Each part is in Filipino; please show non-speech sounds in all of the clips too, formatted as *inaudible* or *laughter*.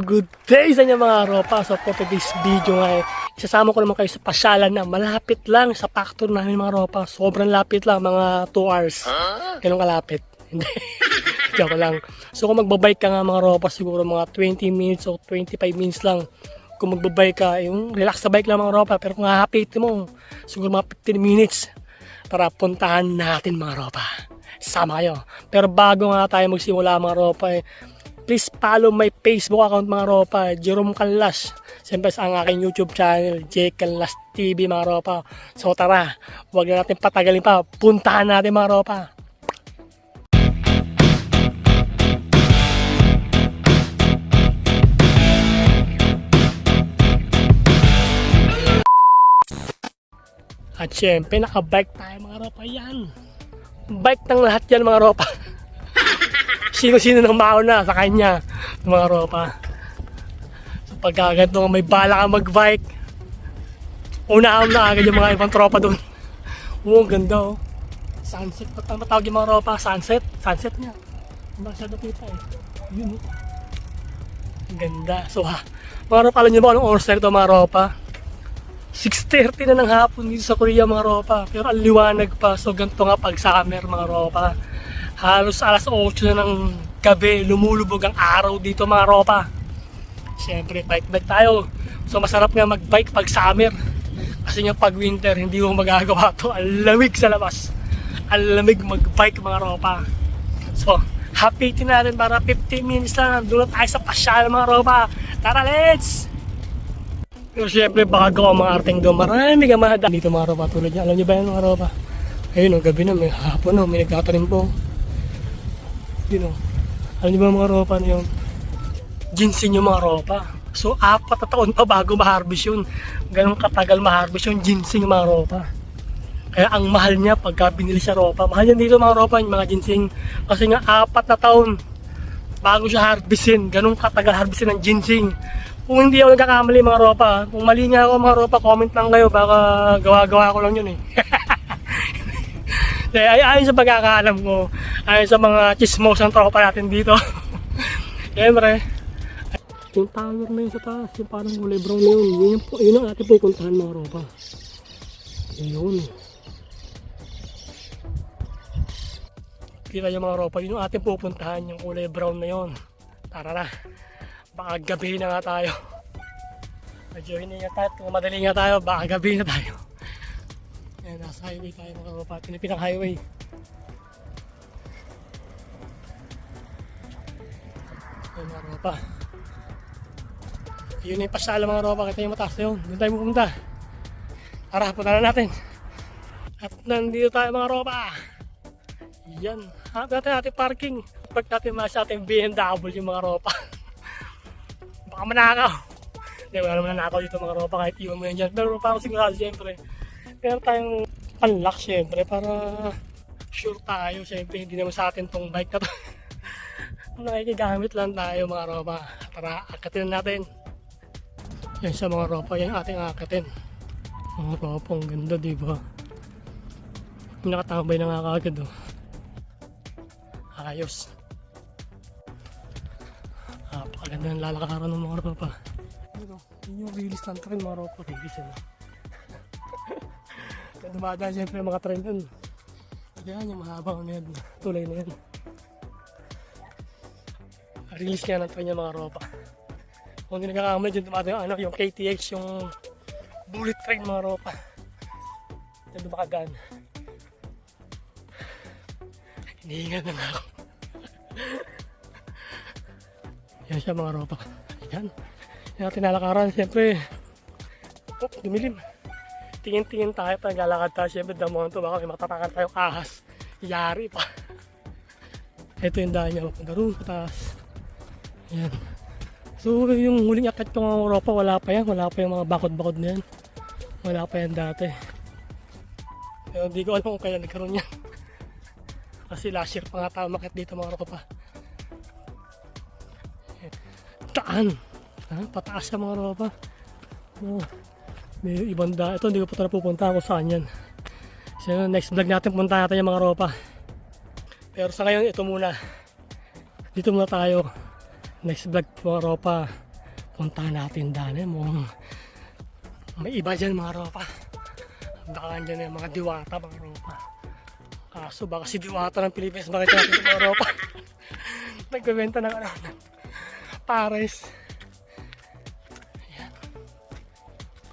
Good day sa inyo mga ropa. So for today's video nga eh, isasama ko naman kayo sa pasyalan na malapit lang sa factor namin mga ropa. Sobrang lapit lang, mga 2 hours. Ganun kalapit. *laughs* Hindi. Joke lang. So kung magbabike ka nga mga ropa, siguro mga 20 minutes o 25 minutes lang. Kung magbabike ka, yung relax sa bike lang mga ropa. Pero kung hahapit mo, siguro mga 15 minutes para puntahan natin mga ropa. Sama kayo. Pero bago nga tayo magsimula mga ropa, eh, please follow my Facebook account mga ropa, Jerome Canlas. Siyempre sa ang aking YouTube channel, J. Canlas TV mga ropa. So tara, huwag na natin patagalin pa. Puntahan natin mga ropa. At syempre, nakabike tayo mga ropa yan. Bike ng lahat yan mga ropa. *laughs* Sino-sino nang mauna sa kanya, mga ropa. So pagka ganito may bala ka mag-bike, unahan na agad yung mga ibang tropa doon. Oo, ang ganda oh. Sunset, ba't ang matawag yung mga ropa? Sunset? Sunset niya. Masyado kita eh. Yun oh. Ganda. So ha, mga ropa, alam niyo ba anong oras na ito mga ropa? 6.30 na ng hapon dito sa Korea mga ropa. Pero ang liwanag pa. So ganito nga pag summer mga ropa. Halos alas 8 na ng gabi. Lumulubog ang araw dito mga ropa. Siyempre bike-bike tayo. So masarap nga mag-bike pag summer. Kasi nga pag winter hindi mo magagawa to. Ang lamig sa labas. Ang lamig mag-bike mga ropa. So happy tin natin para 15 minutes lang. Doon na tayo sa pasyal mga ropa. Tara let's! Pero syempre baka gawa mga arting doon. Marami ka mahada. Dito mga ropa tulad niya. Alam niyo ba yan mga ropa? Ayun, ang gabi na may hapon no, may nagtatanim po. Yun o. Alam niyo ba mga ropa na yun? Ginseng yung mga ropa. So apat na taon pa bago ma-harvest yun. Ganun katagal ma-harvest yung ginseng yung mga ropa. Kaya ang mahal niya pagka binili sa ropa. Mahal yan dito mga ropa, yung mga ginseng. Kasi nga apat na taon bago siya harvestin. Ganun katagal harvestin ng ginseng. Kung hindi ako nagkakamali mga ropa, kung mali nga ako mga ropa, comment lang kayo. Baka gawa-gawa ko lang yun eh. *laughs* Ay, ayon sa pagkakaalam ko, ayon sa mga chismosang tropa natin dito. *laughs* Siyempre, yung tower na yun sa taas, yung parang kulay brown na yun, yun, yung, yun ang ating pupuntahan mga ropa. Yun. Kita yung mga ropa, yun yung ating pupuntahan, yung kulay brown na yun. Tara na. Baka gabi na nga tayo. Medyo hindi nga tayo, madali nga tayo, baka gabi na tayo. Ayan, nasa highway tayo mga ropa, pinipinang highway. Ayan mga ropa. Yun na yung pasala mga ropa, kita yung mataas na yun. Doon tayo pupunta. Tara, punta na natin. At nandito tayo mga ropa. Yan. Hanap natin natin parking. Pag natin mas ating BMW yung mga ropa. Baka manakaw. Hindi, wala naman nanakaw dito mga ropa kahit iwan mo yan dyan. Pero parang sigurado siyempre. Pero tayong unlock siyempre para sure tayo. Siyempre hindi naman sa atin tong bike na to. *laughs* Nakikigamit lang tayo mga ropa. Tara, akatin natin. Yan sa mga ropa, yan ating akatin. Mga ropa, ang ganda diba? Nakatambay na nga kagad oh. Ayos. Napakaganda ng lalakaran ng mga ropa. Ano, yun yung release ng train mga ropa. Release ano. Dumadaan siyempre mga train dun. Yan yung mahabang na. Tulay na yan. Release kaya ng yung mga ropa. Kung hindi nagkakamali dyan dumadaan yung, ano, yung KTX, yung bullet train mga ropa. Yan dumakagaan. Hinihinga na nga ako. Yan siya mga ropa. Yan. Yan tinalakaran. Siyempre, oh, dumilim. Tingin-tingin tayo pag naglalakad tayo. Siyempre, damuhan to. Baka may matapakan tayo ahas. Yari pa. *laughs* Ito yung daan niya. Mapunta roon sa taas. Yan. So, yung huling akit ko ng ropa, wala pa yan. Wala pa yung mga bakod-bakod na yan. Wala pa yan dati. Pero hindi ko alam kung kailan nagkaroon yan. *laughs* Kasi last year pa nga tayo makit dito mga ropa. Taan. Ha? Pataas sa mga ropa. Oh, may ibang da. Ito hindi ko pa ito napupunta kung saan yan. So next vlog natin punta natin yung mga ropa. Pero sa ngayon ito muna. Dito muna tayo. Next vlog mga ropa. pupuntahan natin daan. Mo may iba dyan mga ropa. Baka andyan yung mga diwata mga ropa. Kaso baka si diwata ng Pilipinas bakit natin mga ropa. *laughs* Nagbebenta ng ano, pares.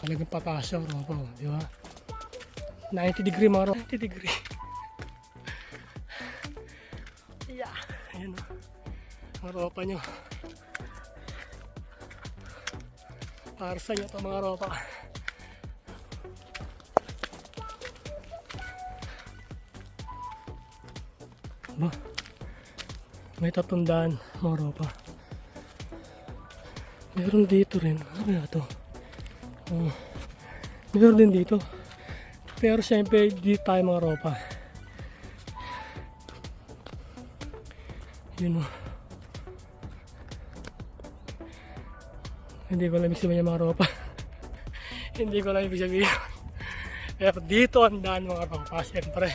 Kalagang papasok ropa, oh, di ba? 90 degree mga ropa. 90 degree. Yeah. Ayan o. Ang ropa nyo. Para sa inyo ito mga ropa. Ba? May tatundaan mga ropa. Meron dito rin. Ano kaya ito? Oh. Meron din dito. Pero siyempre, dito tayo mga ropa. Yun o. Hindi ko alam sabihin yung mga ropa. *laughs* Hindi ko alam ibig sabihin. Pero dito ang daan mga ropa, siyempre.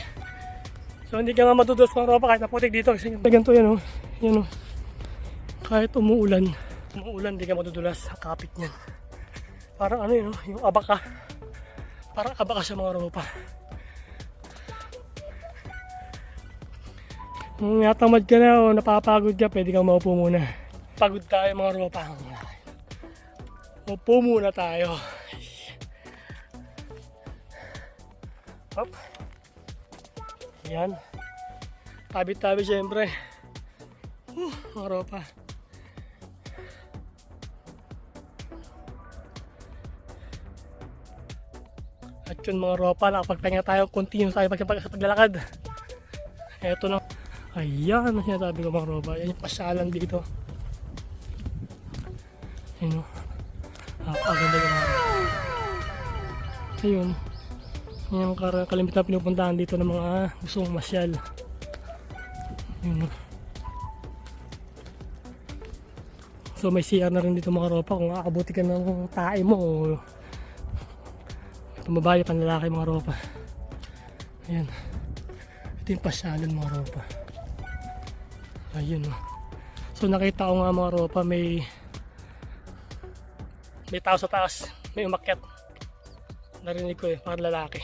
So hindi ka nga matutulas mga ropa kahit naputik dito. Kasi ganito yan o. Yan o. Kahit umuulan. Umuulan, hindi ka matutulas. Ang kapit niyan. Parang ano yun, yung abaka. Parang abaka siya mga ropa. Kung natamad ka na o napapagod ka, pwede kang maupo muna. Pagod tayo mga ropa. Upo muna tayo. Hop. Yan. Tabi-tabi syempre. Uh, mga ropa. Yun mga ropa, nakapagpahinga tayo, continue tayo pag sa paglalakad. Eto na. Ayan, ang sinasabi ko mga ropa. Yan yung pasyalan dito. Ayun o. Napakaganda yung mga Ayun. Yan yung kar- kalimitan pinupuntahan dito ng mga gustong masyal. Ayun o. So may CR na rin dito mga ropa kung aakabuti ka ng tae mo o tumabayo pang lalaki mga ropa. Ayan. Ito yung pasyalan mga ropa. Ayun o. So nakita ko nga mga ropa may may tao sa taas. May umakyat. Narinig ko eh, para lalaki.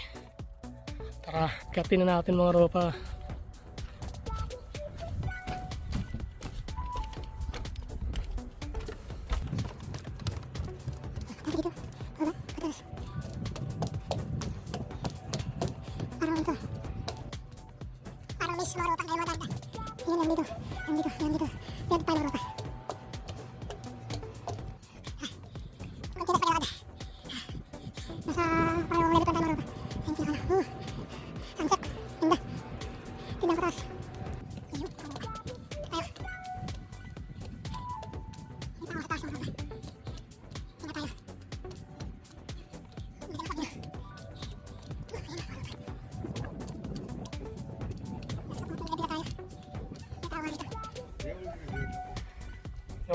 Tara, katin na natin mga ropa. Yan lang dito. Yan dito. Yan dito. Yan tayo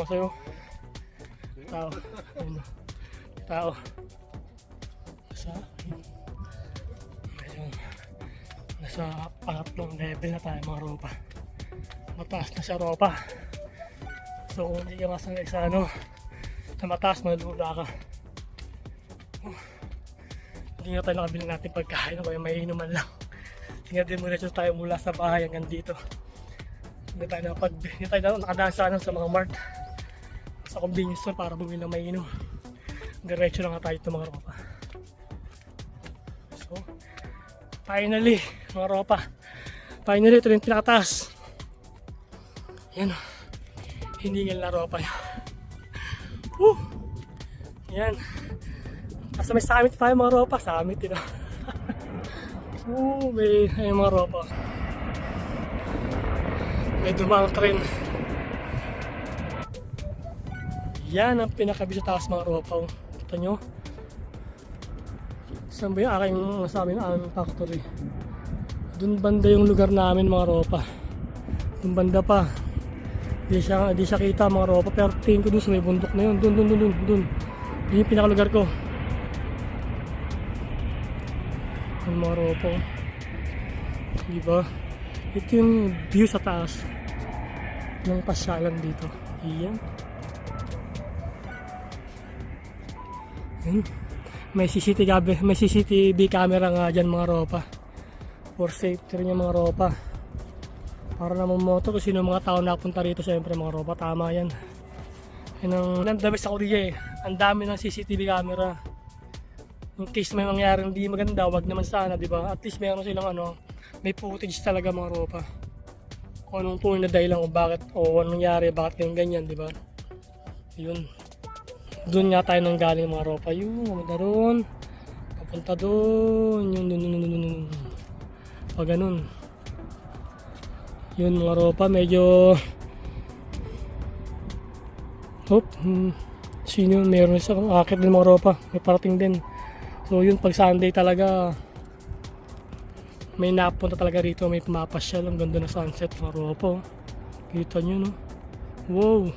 Ewan sa'yo. Tao. Ayun. Tao. Nasa, ayun. Nasa pangatlong level na tayo mga ropa. Mataas na siya ropa. So kung hindi ka masanay sa ano, sa mataas, malula ka. Uh, Hindi nga tayo nakabili natin pagkain o kaya may inuman lang. Tingnan din muna tayo mula sa bahay hanggang dito. Hindi tayo nakapag, hindi tayo nakadaan sa, ano, sa mga mart sa convenience store para bumili ng mainom. Diretso nga tayo ito mga ropa. So, finally, mga ropa. Finally, ito yung pinakataas. Yan o. Hiningal na ropa. Woo! Yan. Nasa may summit tayo mga ropa. Summit, yun *laughs* o. May, ay mga ropa. May dumang train. Yan ang pinakabisa taas mga ropa. oh. Kita nyo? Saan ba yung aking sabi ng aming factory? Doon banda yung lugar namin mga ropa. Doon banda pa. Di siya, di siya kita mga ropa. Pero tingin ko doon sa may bundok na yun. Doon, doon, doon, doon. doon. Yun yung pinakalugar ko. Yung mga ropa. Diba? Ito yung view sa taas ng pasyalan dito. Iyan. Yun. May CCTV, may CCTV camera nga dyan mga ropa. For safety rin yung mga ropa. Para naman moto kung sino mga tao napunta rito syempre mga ropa. Tama yan. Yan ang nandami sa Korea eh. Ang dami ng CCTV camera. In case may mangyari hindi maganda, wag naman sana, di ba? At least meron silang ano, may footage talaga mga ropa. Kung anong tunay na dahilan kung bakit o anong nangyari, bakit ganyan, di ba? Yun. Doon nga tayo nang galing mga ropa. Yun, pumunta doon. Papunta doon. Yun, dun, dun, dun, dun. Pag ganun. Yun mga ropa, medyo... Hop, hmm. Sino yun? Meron isa akit din mga ropa. May parating din. So yun, pag Sunday talaga, may napunta talaga rito, may pumapasyal. Ang ganda ng sunset mga ropa. oh. Kita nyo, no? Wow!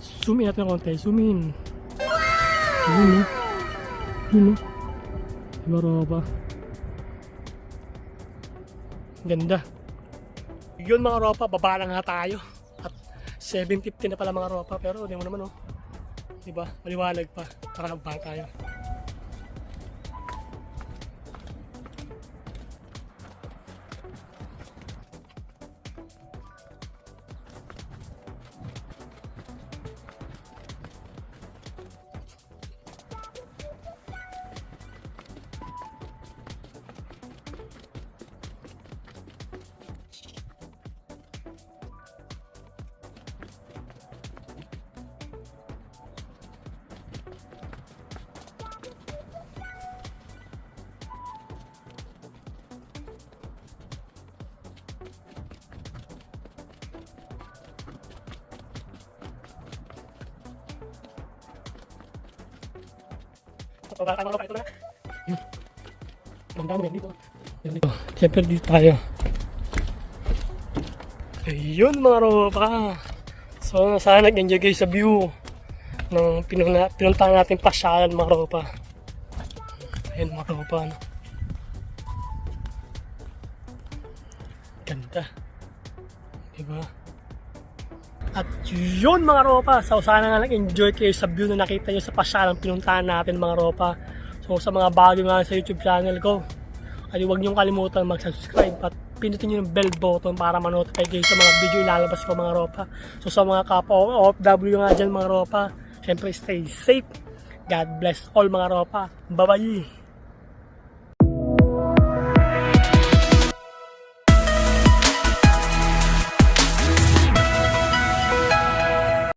Zoom in natin konti. Zoom in. Yun, no? Yun, ropa? Ganda. Yun mga ropa, baba na nga tayo. At 7.50 na pala mga ropa, pero di mo naman oh. Diba? Maliwalag pa. Tara baba tayo. Tayo mga. Ito na. Ang dami yan dito. Dito. Siyempre dito tayo. Ayun mga ropa. So sana nag-enjoy kayo sa view ng pinuna, pinuntahan natin pasyalan mga ropa. Ayun mga ropa. No? Ganda. Diba? At yun mga ropa, so sana nga nag-enjoy kayo sa view na nakita nyo sa pasyalang pinuntahan natin mga ropa. So sa mga bago nga sa YouTube channel ko, ay huwag niyong kalimutan mag-subscribe at pinutin nyo yung bell button para ma-notify kayo sa mga video ilalabas ko mga ropa. So sa mga kapwa OFW nga dyan mga ropa, syempre stay safe. God bless all mga ropa. Bye-bye!